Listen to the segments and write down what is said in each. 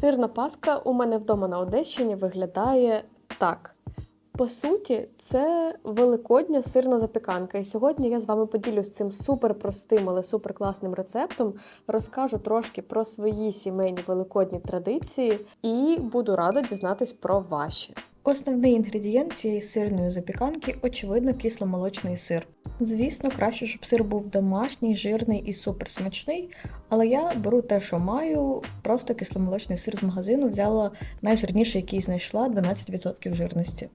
Сирна паска у мене вдома на Одещині виглядає так. По суті, це великодня сирна запіканка. І сьогодні я з вами поділюсь цим суперпростим, але суперкласним рецептом. Розкажу трошки про свої сімейні великодні традиції і буду рада дізнатись про ваші. Основний інгредієнт цієї сирної запіканки очевидно кисломолочний сир. Звісно, краще, щоб сир був домашній, жирний і суперсмачний, але я беру те, що маю, просто кисломолочний сир з магазину, взяла найжирніший, який знайшла 12% жирності.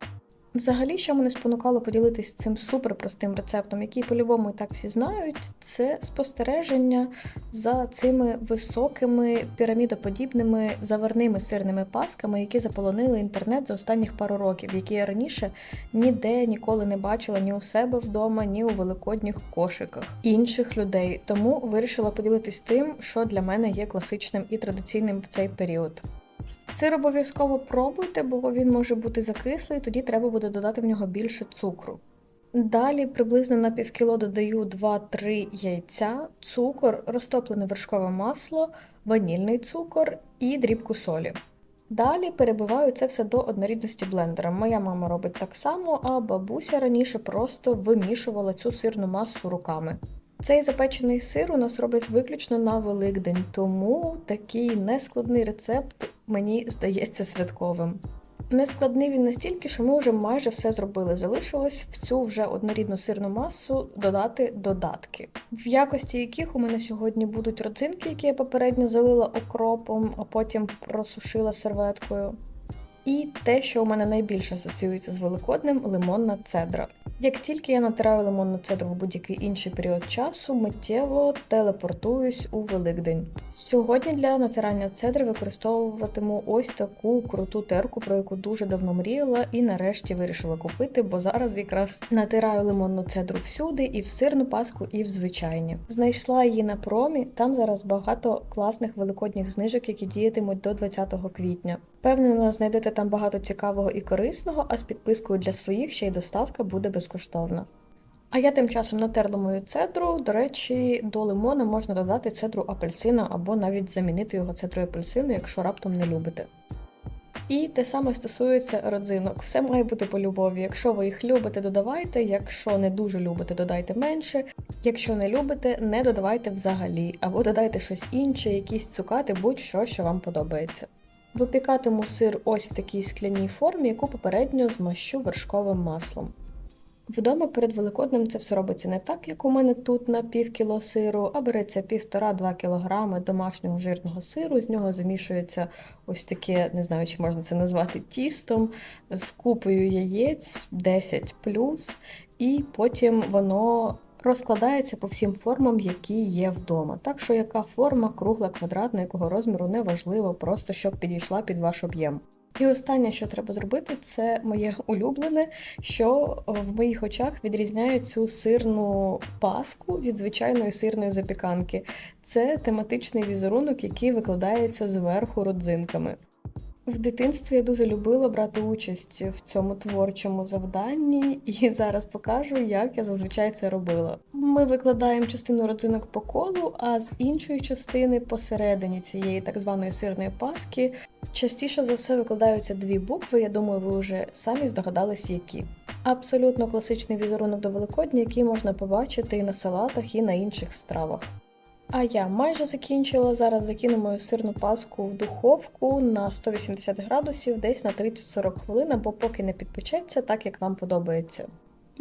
Взагалі, що мене спонукало поділитися цим суперпростим рецептом, який по-любому і так всі знають, це спостереження за цими високими пірамідоподібними заварними сирними пасками, які заполонили інтернет за останніх пару років, які я раніше ніде ніколи не бачила ні у себе вдома, ні у великодніх кошиках інших людей. Тому вирішила поділитись тим, що для мене є класичним і традиційним в цей період. Сир обов'язково пробуйте, бо він може бути закислий, тоді треба буде додати в нього більше цукру. Далі приблизно на півкіло додаю 2-3 яйця, цукор, розтоплене вершкове масло, ванільний цукор і дрібку солі. Далі перебиваю це все до однорідності блендера. Моя мама робить так само, а бабуся раніше просто вимішувала цю сирну масу руками. Цей запечений сир у нас роблять виключно на Великдень, тому такий нескладний рецепт мені здається святковим. Нескладний він настільки, що ми вже майже все зробили. Залишилось в цю вже однорідну сирну масу додати додатки, в якості яких у мене сьогодні будуть родзинки, які я попередньо залила окропом, а потім просушила серветкою. І те, що у мене найбільше асоціюється з великодним лимонна цедра. Як тільки я натираю лимонну цедру в будь-який інший період часу, миттєво телепортуюсь у Великдень. Сьогодні для натирання цедри використовуватиму ось таку круту терку, про яку дуже давно мріяла, і нарешті вирішила купити, бо зараз якраз натираю лимонну цедру всюди, і в сирну паску, і в звичайні. Знайшла її на промі. Там зараз багато класних великодніх знижок, які діятимуть до 20 квітня. Впевнена, знайдете там багато цікавого і корисного, а з підпискою для своїх ще й доставка буде безкоштовна. А я тим часом натерла мою цедру. До речі, до лимона можна додати цедру апельсина або навіть замінити його цедрою апельсину, якщо раптом не любите. І те саме стосується родзинок. Все має бути по любові. Якщо ви їх любите, додавайте. Якщо не дуже любите, додайте менше. Якщо не любите, не додавайте взагалі, або додайте щось інше, якісь цукати, будь-що, що вам подобається. Випікатиму сир ось в такій скляній формі, яку попередньо змащу вершковим маслом. Вдома перед Великоднем це все робиться не так, як у мене тут на пів кіло сиру, а береться 1,5-2 кг домашнього жирного сиру, з нього замішується ось таке, не знаю, чи можна це назвати тістом, з купою яєць 10 і потім воно розкладається по всім формам, які є вдома. Так що яка форма, кругла, квадратна, якого розміру, неважливо, просто щоб підійшла під ваш об'єм. І останнє, що треба зробити, це моє улюблене, що в моїх очах відрізняє цю сирну паску від звичайної сирної запіканки. Це тематичний візерунок, який викладається зверху родзинками. В дитинстві я дуже любила брати участь в цьому творчому завданні, і зараз покажу, як я зазвичай це робила. Ми викладаємо частину родзинок по колу, а з іншої частини посередині цієї так званої сирної паски частіше за все викладаються дві букви. Я думаю, ви вже самі здогадались, які. Абсолютно класичний візерунок до Великодня, який можна побачити і на салатах, і на інших стравах. А я майже закінчила. Зараз закину мою сирну паску в духовку на 180 градусів, десь на 30-40 хвилин, або поки не підпечеться, так як вам подобається.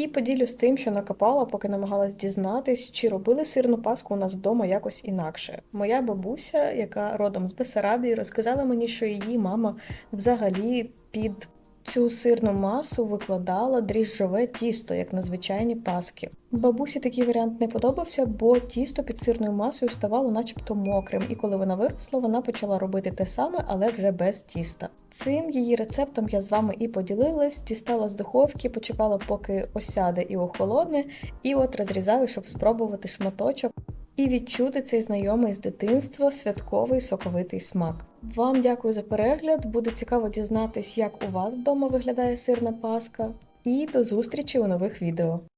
І поділюсь тим, що накопала, поки намагалась дізнатись, чи робили сирну паску у нас вдома якось інакше. Моя бабуся, яка родом з Бесарабії, розказала мені, що її мама взагалі під Цю сирну масу викладала дріжджове тісто, як на звичайні паски. Бабусі такий варіант не подобався, бо тісто під сирною масою ставало начебто мокрим, і коли вона виросла, вона почала робити те саме, але вже без тіста. Цим її рецептом я з вами і поділилась, дістала з духовки, почекала, поки осяде і охолоне, і от розрізаю, щоб спробувати шматочок і відчути цей знайомий з дитинства святковий соковитий смак. Вам дякую за перегляд. Буде цікаво дізнатись, як у вас вдома виглядає сирна паска. І до зустрічі у нових відео.